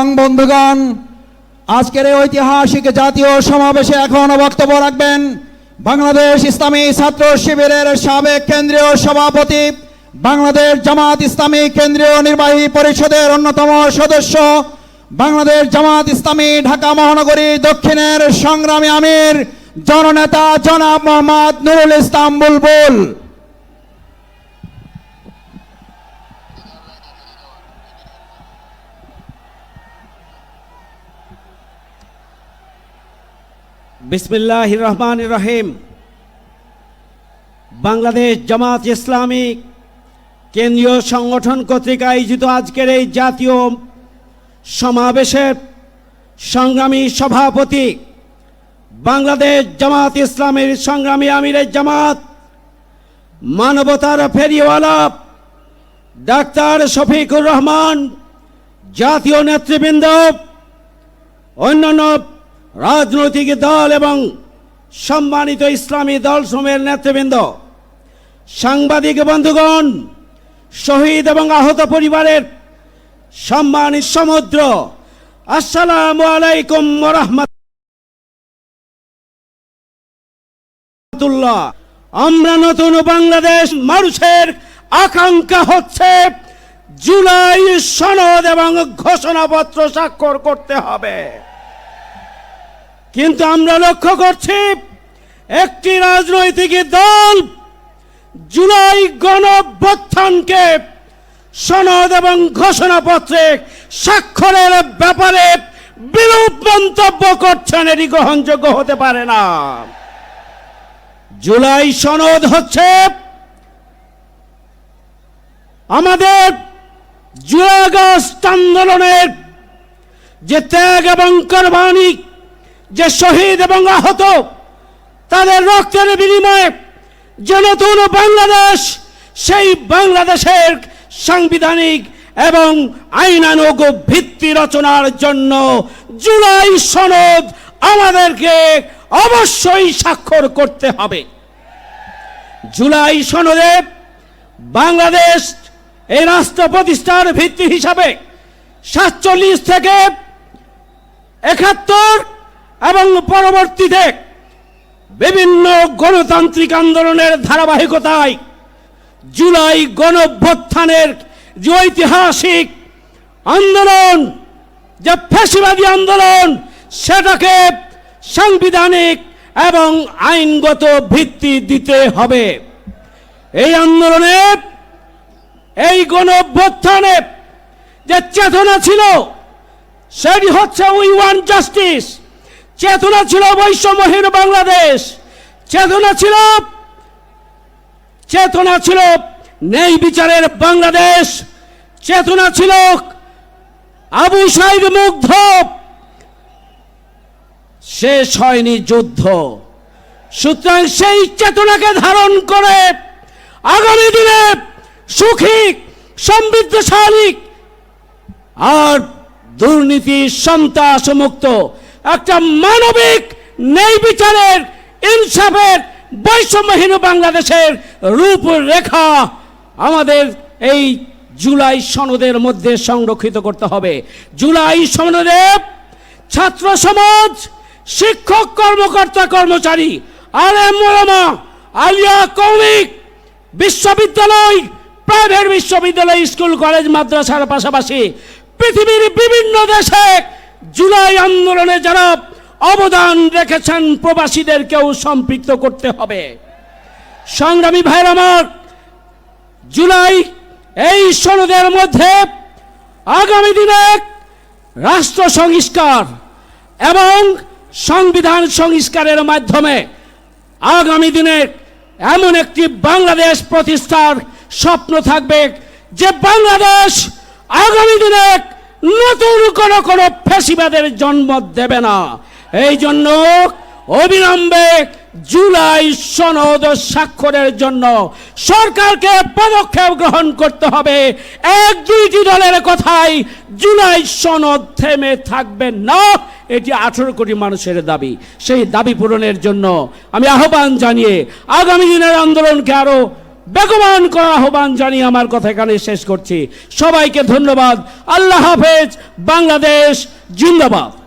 এবং বন্ধুগণ, আজকের এই ঐতিহাসিক জাতীয় সমাবেশে এখন বক্তব্য রাখবেন বাংলাদেশ ইসলামী ছাত্র শিবিরের সাবেক কেন্দ্রীয় সভাপতি, বাংলাদেশ জামাত ইসলামী কেন্দ্রীয় নির্বাহী পরিষদের অন্যতম সদস্য, বাংলাদেশ জামাত ইসলামী ঢাকা মহানগরী দক্ষিণের সংগ্রামী আমির, জননেতা জনাব মোহাম্মদ নুরুল ইসলাম বুলবুল। বিসমিল্লাহ রহমান রহিম বাংলাদেশ জামাত ইসলামী কেন্দ্রীয় সংগঠন কর্তৃক আয়োজিত আজকের এই জাতীয় সমাবেশের সংগ্রামী সভাপতি বাংলাদেশ জামাত ইসলামের সংগ্রামী আমিরের জামাত, মানবতার ফেরিওয়ালা ডাক্তার শফিকুর রহমান, জাতীয় নেতৃবৃন্দ, অন্যান্য রাজনৈতিক দল এবং সম্মানিত ইসলামী দল সমূহের নেতৃবৃন্দ, সাংবাদিক বন্ধুগণ, শহীদ এবং আহত পরিবারের সম্মানিত সমুদ্র, আসসালাম আলাইকুম রহমতুল্লাহ আমরা নতুন বাংলাদেশ মানুষের আকাঙ্ক্ষা হচ্ছে জুলাই সনদ এবং ঘোষণাপত্র স্বাক্ষর করতে হবে। কিন্তু আমরা লক্ষ্য করছি, একটি রাজনৈতিক দল জুলাই গণঅভ্যুত্থানকে সনদ এবং ঘোষণাপত্রে স্বাক্ষরের ব্যাপারে বিরূপ মন্তব্য করছেন এটি গ্রহণযোগ্য হতে পারে না। জুলাই সনদ হচ্ছে আমাদের জুলাই আন্দোলনের যে ত্যাগ এবং কোরবানি যে শহীদ এবং আহত, তাদের রক্তের বিনিময়ে যে নতুন বাংলাদেশ, সেই বাংলাদেশের সাংবিধানিক এবং আইনানুগ ভিত্তি রচনার জন্য জুলাই সনদ আমাদেরকে অবশ্যই স্বাক্ষর করতে হবে। জুলাই সনদে বাংলাদেশ এই রাষ্ট্র প্রতিষ্ঠার ভিত্তি হিসাবে সাতচল্লিশ থেকে একাত্তর এবং পরবর্তীতে বিভিন্ন গণতান্ত্রিক আন্দোলনের ধারাবাহিকতায় জুলাই গণভ্যুত্থানের যে ঐতিহাসিক আন্দোলন, যে ফ্যাসিবাদী আন্দোলন, সেটাকে সাংবিধানিক এবং আইনগত ভিত্তি দিতে হবে। এই আন্দোলনে, এই গণভ্যুত্থানে যে চেতনা ছিল, সেটি হচ্ছে উই ওয়ান জাস্টিস। চেতনা ছিল বৈষম্যহীন বাংলাদেশ। চেতনা ছিল চেতনা ছিল নেই বিচারের বাংলাদেশ। চেতনা ছিল আবু সাইদ মুগ্ধ। শেষ হয়নি যুদ্ধ। সুতরাং সেই চেতনাকে ধারণ করে আগামী দিনে সুখী, সমৃদ্ধশালী আর দুর্নীতি সন্ত্রাস মুক্ত একটা মানবিক ন্যায় বিচারের, ইনসাফের, বৈষম্যহীন বাংলাদেশের রূপরেখা আমাদের এই জুলাই সনদের মধ্যে সংরক্ষিত করতে হবে। জুলাই সনদে ছাত্র সমাজ, শিক্ষক কর্মকর্তা কর্মচারী, আলেম ওলামা, আলিয়া কৌমিক, বিশ্ববিদ্যালয়, প্রাইভেট বিশ্ববিদ্যালয়, স্কুল, কলেজ, মাদ্রাসার পাশাপাশি পৃথিবীর বিভিন্ন দেশে জুলাই আন্দোলনে যারা অবদান রেখেছেন প্রবাসীদেরকেও সম্পৃক্ত করতে হবে। সংগ্রামী ভাইয়ের আমার, জুলাই এই সনদের মধ্যে আগামী দিনে রাষ্ট্র সংস্কার এবং সংবিধান সংস্কারের মাধ্যমে আগামী দিনে এমন একটি বাংলাদেশ প্রতিষ্ঠার স্বপ্ন থাকবে যে বাংলাদেশ আগামী দিনে নতুন কোনো কোনো ফেসিবাদের জন্ম দেবে না। এই জন্য অবিলম্বে জুলাই সনদ স্বাক্ষরের জন্য সরকারকে পদক্ষেপ গ্রহণ করতে হবে। এক দুইটি দলের কথাই জুলাই সনদ থেমে থাকবে না। এটি আঠেরো কোটি মানুষের দাবি। সেই দাবি পূরণের জন্য আমি আহ্বান জানিয়ে আগামী দিনের আন্দোলনকে আরও বেগবান করা আহ্বান জানিয়ে আমার কথা এখানে শেষ করছি। সবাইকে ধন্যবাদ। আল্লাহ হাফেজ, বাংলাদেশ, জিন্দাবাদ।